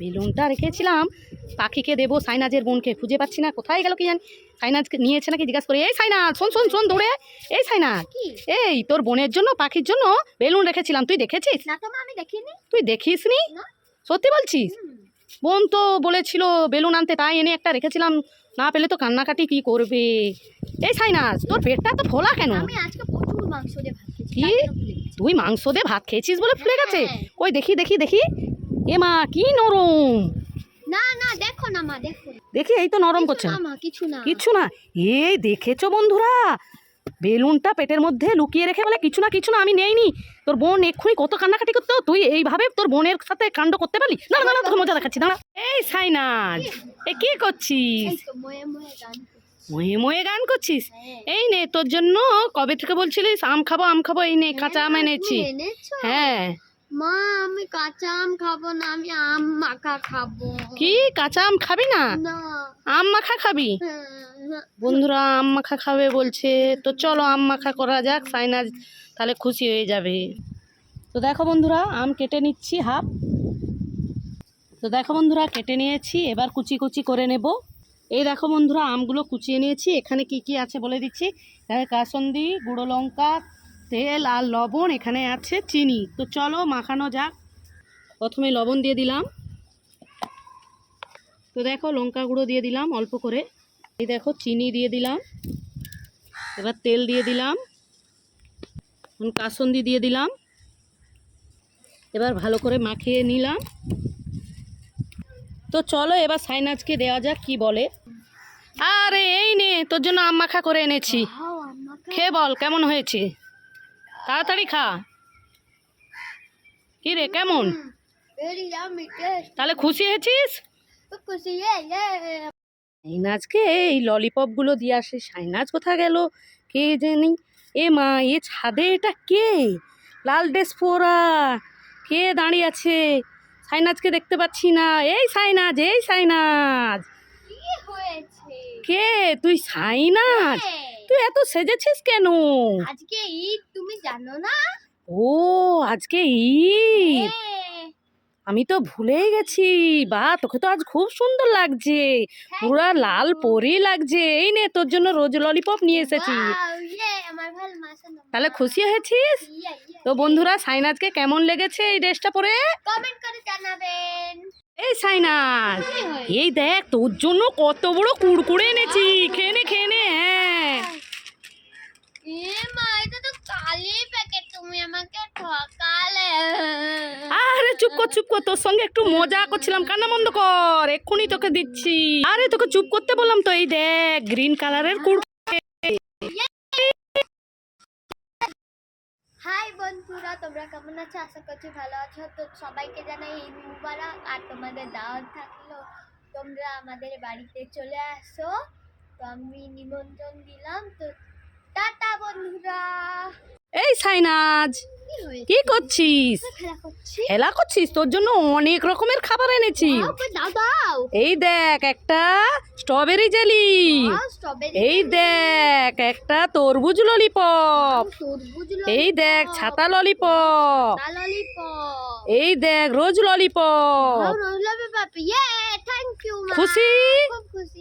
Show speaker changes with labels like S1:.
S1: বেলুনটা রেখেছিলাম। পাখিকে দেবো সাইনাজের বোনকে। খুঁজে পাচ্ছি না কোথায় গেল কি জানি? সাইনাজকে নিয়েছে নাকি জিজ্ঞাসা করে এই সাইনাজ শোন শোন শোন দৌড়ে। এই সাইনাজ
S2: কি?
S1: এই তোর বোনের জন্য পাখির জন্য বেলুন রেখেছিলাম। তুই দেখেছিস?
S2: না তো আমি দেখিনি।
S1: তুই দেখিস নি। সত্যি বলছিস? বোন তো বলেছিল বেলুন আনতে তাই এনে একটা রেখেছিলাম। না পেলে তো কান্নাকাটি কি করবে? এই সাইনাজ তোর পেটটা তো ফোলা কেন?
S2: আমি আজকে প্রচুর মাংস দিয়ে ভাত খেয়েছি
S1: কি?
S2: তাই
S1: মাংস দিয়ে ভাত খেয়েছিস বলে ফুলে গেছে?
S2: হ্যাঁ।
S1: ওই দেখি দেখি দেখি। এ মা কি নরম।
S2: না না দেখো না মা দেখো
S1: দেখি এই তো নরম করছে
S2: না। মা কিছু না।
S1: কিচ্ছু না। এই দেখেছ বন্ধুরা? বেলুনটা পেটের মধ্যে লুকিয়ে রেখে বলে কিছু না কিছু না আমি নেইনি। তোর বোন এক্ষুনি কত কান্নাকাটি করতো তুই এইভাবে তোর বোনের সাথে কাণ্ড করতে পারলি? না না না তোকে মজা দেখাচ্ছি দাঁড়া। এই সাইনাজ এ কি করছিস?
S2: ময়ে ময়ে গান
S1: করছিস?
S2: হ্যাঁ।
S1: এই নে তোর জন্য কবে থেকে বলছিলিস আম খাব আম খাব এই নে কাঁচা আম এনেছি? হ্যাঁ।
S2: মা আমি কাঁচা আম খাব না আমি আম মাখা খাব।
S1: কি? কাঁচা আম খাবি না? আম মাখা খাবি?
S2: হ্যাঁ, হ্যাঁ।
S1: বন্ধুরা আম মাখা খাবে বলছে। তো চলো আম মাখা করা যাক সাইনাজ তাহলে খুশি হয়ে যাবে। তো দেখো বন্ধুরা আম কেটে নিচ্ছি হাফ। তো দেখো বন্ধুরা কেটে নিয়েছি এবার কুচি কুচি করে নেব। এই দেখো বন্ধুরা আমগুলো কুচিয়ে নিয়েছি। এখানে কি কি আছে বলে দিচ্ছি? কাসন্দি গুঁড়ো লঙ্কা তেল আর লবণ এখানে আছে চিনি। তো চলো মাখানো যাক। প্রথমে লবণ দিয়ে দিলাম। তো দেখো লঙ্কা গুঁড়ো দিয়ে দিলাম অল্প করে। এই দেখো চিনি দিয়ে দিলাম। এবার তেল দিয়ে দিলাম। কাসন্দি দিয়ে দিলাম। এবার ভালো করে মাখিয়ে নিলাম। তো চলো এবার সাইনাজকে দেওয়া যাক কি বলে। আরে এই নে তোর জন্য আম মাখা করে এনেছি। খেয়ে বল কেমন হয়েছে? তাড়াতাড়ি খা। কি রে কেমন? তাহলে খুশি হয়েছিস?
S2: খুশি
S1: সাইনাজকে এই ললিপপগুলো দিয়ে আসে। সাইনাজ কোথা গেল? কে জানি? এ মা এ ছাদে এটা কে? লাল ড্রেস পরা। কে দাঁড়িয়ে আছে? সাইনাজকে দেখতে পাচ্ছি না। এই সাইনাজ এই সাইনাজ
S2: কে
S1: তুই সাইনাজ। তুই এত সেজেছিস কেন?
S2: আজকে ঈদ জানো না?
S1: ও আজকে ঈদ।
S2: হ্যাঁ।
S1: আমি তো ভুলেই গেছি। বা তোকে তো আজ খুব সুন্দর লাগছে। পুরা লাল পরি লাগছে। এই নে তোর জন্য রোজ ললিপপ নিয়ে এসেছি।
S2: ইয়ে
S1: তাহলে খুশি হয়েছিস? তো বন্ধুরা সাইনাজকে কেমন লেগেছে এই ড্রেসটা পরে?
S2: কমেন্ট করে জানাবেন।
S1: এই সাইনাজ এই দেখ তোর জন্য কত বড় কুড়কুড়ে এনেছি। খেয়ে নে খেয়ে নে হ্যাঁ।
S2: কালি প্যাকেট তুমি আমাকে ঠকালে।
S1: আরে চুপ কর চুপ কর তোর সঙ্গে একটু মজা করছিলাম। কান্না বন্ধ কর এক্ষুনি তোকে দিচ্ছি। আরে তোকে চুপ করতে বললাম তো এই দেখ গ্রিন কালারের কুড়
S2: হাই বন্ধুরা তোমরা কেমন আছো? আশা করছি ভালো আছো। তো সবাইকে জানাই ঈদ মুবারক। আর তোমাদের দাওয়াত থাকল তোমরা আমাদের বাড়িতে চলে আসো। তো আমি নিমন্ত্রণ দিলাম তো টাটা বন্ধুরা
S1: এই সাইনাজ
S2: কি
S1: কি করছিস?
S2: খেলা
S1: করছিস? তোর জন্য অনেক রকমের খাবার এনেছি। এই দেখ একটা স্ট্রবেরি জেলি। এই দেখ একটা তরমুজ ললিপপ এই দেখ ছাতা ললিপপ এই দেখ রোজ ললিপপ খুশি?
S2: খুশি